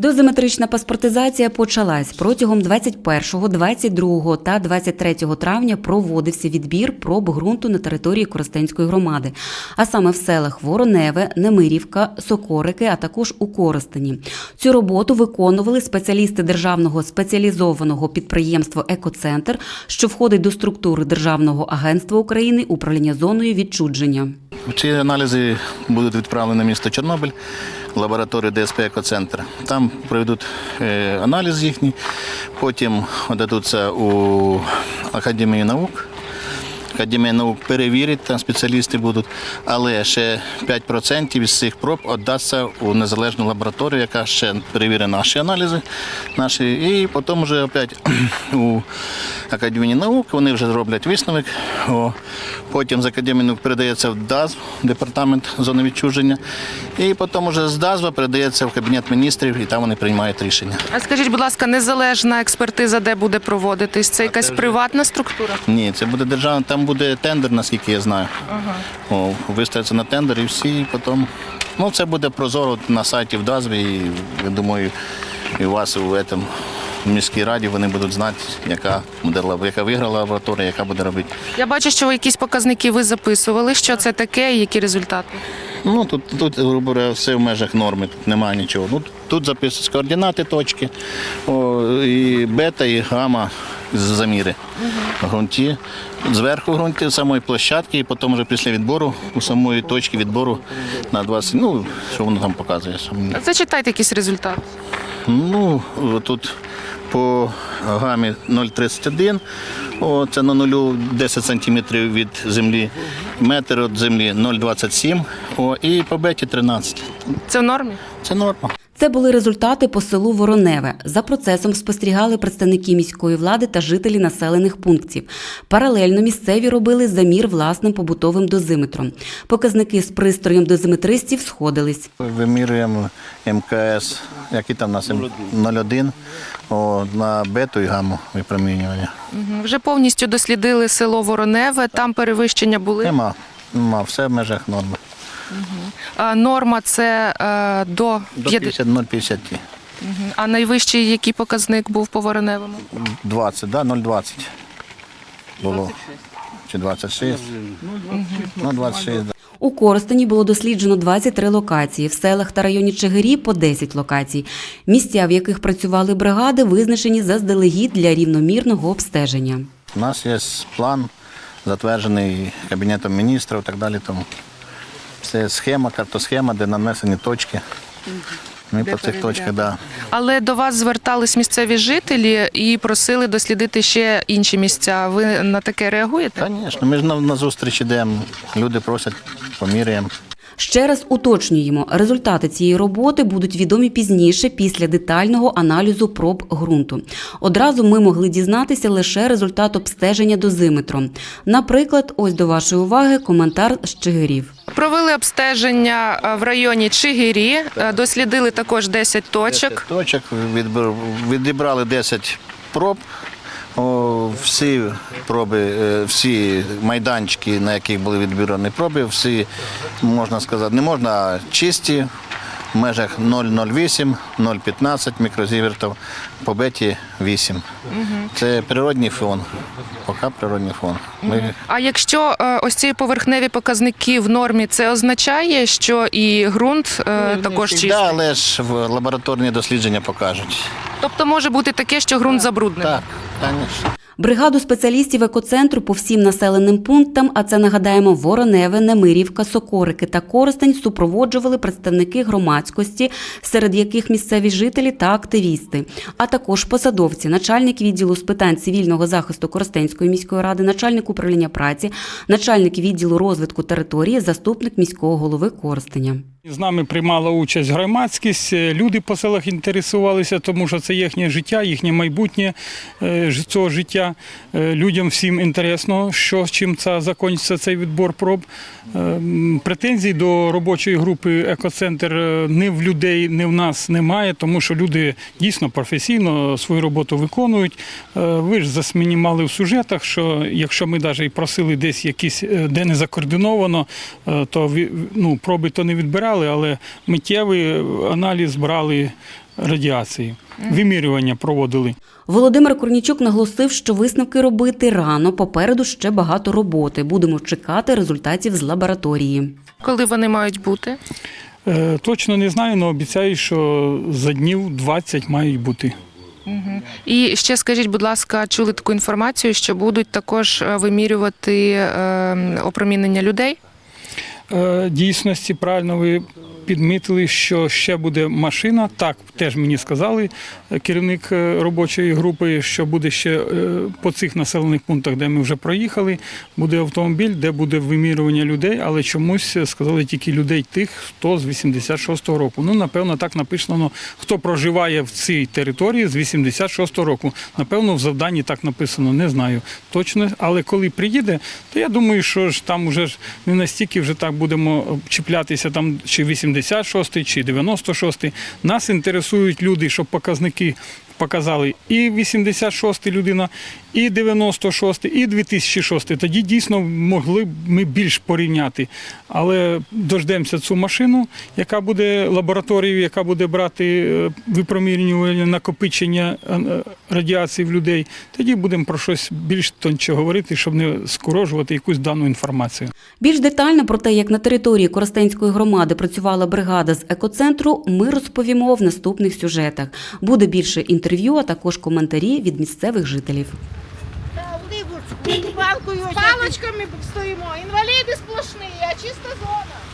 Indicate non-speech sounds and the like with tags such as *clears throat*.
Дозиметрична паспортизація почалась протягом 21, 22 та 23 травня проводився відбір проб ґрунту на території Коростенської громади, а саме в селах Вороневе, Немирівка, Сокорики, а також у Коростені. Цю роботу виконували спеціалісти державного спеціалізованого підприємства Екоцентр, що входить до структури Державного агентства України управління зоною відчудження. Ці аналізи будуть відправлені на місто Чорнобиль, лабораторію ДСП «Екоцентр». Там проведуть е, аналіз їхній, потім дадуться у Академію наук. Академія наук перевірить, там спеціалісти будуть, але ще 5% із цих проб віддасться у незалежну лабораторію, яка ще перевірить наші аналізи, наші, і потім вже опять *clears throat* у Академії наук вони вже зроблять висновок. О, потім з Академії наук передається в ДАЗ, департамент зони відчуження, і потім вже з ДАЗу передається в Кабінет міністрів, і там вони приймають рішення. А скажіть, будь ласка, незалежна експертиза, де буде проводитись? Це якась приватна структура? Ні, це буде державна, там буде тендер, наскільки я знаю. О, виставиться на тендер і всі і потім. Ну, це буде прозоро на сайті в Дозві, і я думаю, і у вас у этом, в міській раді вони будуть знати, яка буде яка виграла лабораторія, яка буде робити. Я бачу, що ви якісь показники ви записували. Що це таке і які результати? Ну тут, тут грубо говоря, все в межах норми, тут немає нічого. Ну, тут записуються координати точки, о, і бета, і гама заміри в ґрунті. Зверху ґрунті самої площадки, і потім вже після відбору у самої точки відбору на 20, ну, що воно там показує. воно- Зачитайте якісь результати. Ну, тут по гамі 0,31, о, це на нулю 10 сантиметрів від землі, метр від землі 0,27, о, і по беті 13. Це в нормі? Це норма. Це були результати по селу Вороневе. За процесом спостерігали представники міської влади та жителі населених пунктів. Паралельно місцеві робили замір власним побутовим дозиметром. Показники з пристроєм дозиметристів сходились. Вимірюємо МКС, який там у нас М- 0,1 о, на бету і гаму випромінювання. Вже повністю дослідили село Вороневе. Там перевищення були. Нема, нема, все в межах норми. А, норма це е, до До 50. 50, 0,50. Мгм. А найвищий який показник був по Вороневому? 20, да, 0,20 було. Чи 26? Ну, 26, да. У Коростені було досліджено 23 локації, в селах та районі Чигирі по 10 локацій. Місця, в яких працювали бригади, визначені заздалегідь для рівномірного обстеження. У нас є план, затверджений Кабінетом міністрів і так далі. Тому це схема, картосхема, де нанесені точки. Ми по цих точках, да. Але до вас звертались місцеві жителі і просили дослідити ще інші місця. Ви на таке реагуєте? Звісно, ми ж на, на зустріч йдемо, люди просять, поміряємо. Ще раз уточнюємо, результати цієї роботи будуть відомі пізніше після детального аналізу проб ґрунту. Одразу ми могли дізнатися лише результат обстеження дозиметром. Наприклад, ось до вашої уваги коментар з Чигирів. Провели обстеження е, в районі Чигирі, е, дослідили також 10 точок. 10 точок, відібрали 10 проб. Всі проби, е, всі майданчики, на яких були відбірані проби, всі, можна сказати, не можна а чисті, в межах 0,08, 0,15 мікрозівертів, по беті 8. Це природній фон, поки природній фон. Ми А якщо е, ось ці поверхневі показники в нормі, це означає, що і ґрунт е, також Да, чистий? але ж в лабораторні дослідження покажуть. Тобто може бути таке, що ґрунт забруднений? Так, звісно. Бригаду спеціалістів екоцентру по всім населеним пунктам, а це нагадаємо Вороневе, Немирівка, Сокорики та Коростень, супроводжували представники громадськості, серед яких місцеві жителі та активісти, а також посадовці, начальник відділу з питань цивільного захисту Коростенської міської ради, начальник управління праці, начальник відділу розвитку території, заступник міського голови Коростеня. З нами приймала участь громадськість, е, люди по селах інтересувалися, тому що це їхнє життя, їхнє майбутнє е, цього життя. Е, Людям всім інтересно, що чим це закінчиться цей відбор проб. Претензій до робочої групи Екоцентр е, ні в людей, ні в нас немає, тому що люди дійсно професійно свою роботу виконують. Ви ж засміні мали в сюжетах, що якщо ми навіть і просили десь якісь, де не закоординовано, то ну, проби то не відбирали, але миттєвий аналіз брали радіації. Вимірювання проводили. Володимир Корнічук наголосив, що висновки робити рано. Попереду ще багато роботи. Будемо чекати результатів з лабораторії. Коли вони мають бути? Е, Точно не знаю, але обіцяю, що за днів 20 мають бути. І ще скажіть, будь ласка, чули таку інформацію, що будуть також е, вимірювати е, опромінення людей? Е, Дійсності правильно ви підмітили, що ще буде машина. Так, теж мені сказали е, керівник е, робочої групи, що буде ще е, по цих населених пунктах, де ми вже проїхали, буде автомобіль, де буде вимірювання людей, але чомусь сказали тільки людей тих, хто з 86-го року. Ну, напевно, так написано, хто проживає в цій території з 86-го року. Напевно, в завданні так написано, не знаю точно. Але коли приїде, то я думаю, що ж там уже не настільки вже так будемо чіплятися там чи 86-й, чи 96-й. Нас інтересують люди, щоб показники показали і 86-й людина, і 96-й, і 2006-й. Тоді дійсно могли б ми більш порівняти. Але дождемося цю машину, яка буде лабораторією, яка буде брати е, випромірювання накопичення е, радіації в людей. Тоді будемо про щось більш тонче говорити, щоб не скорожувати якусь дану інформацію. Більш детально про те, як на території Коростенської громади працювала бригада з екоцентру, ми розповімо в наступних сюжетах. Буде більше інтерв'ю, а також коментарі від місцевих жителів. Палочками стоїмо. Інваліди сплошні, а чиста зона.